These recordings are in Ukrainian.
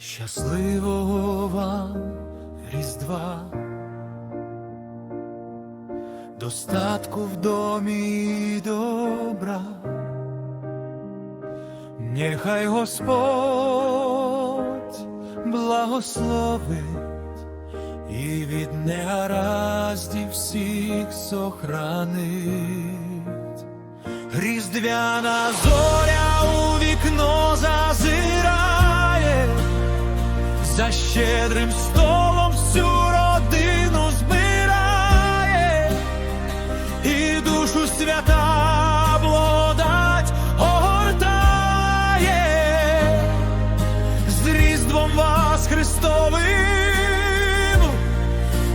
Щасливого вам Різдва, достатку в домі добра, нехай Господь благословить і від негараздів всіх сохранить. Різдвяна зоря за щедрим столом всю родину збирає, і душу свята благодать огортає, з Різдвом вас Христовим,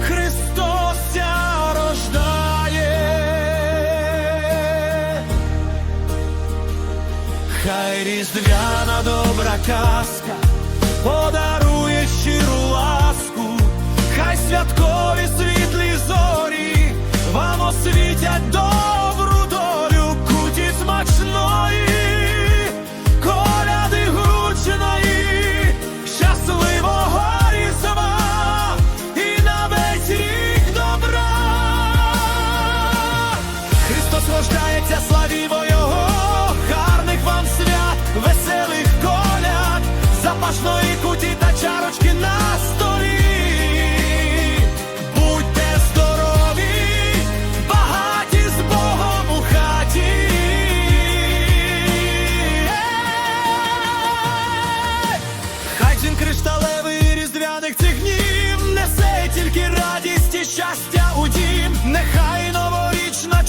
Христос рождає. Хай різдвяна добра казка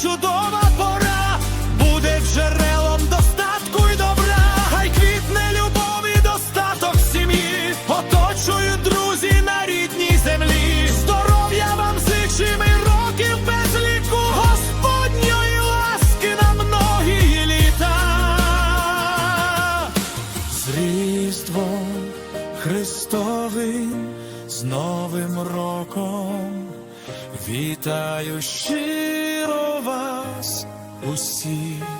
чудова пора. Буде джерелом достатку й добра. Хай квітне любов і достаток сім'ї, оточують друзі на рідній землі. Здоров'я вам зичим і років без ліку, Господньої ласки на многії літа. З Різдвом Христовим, з Новим роком, вітаю щиро Різдвом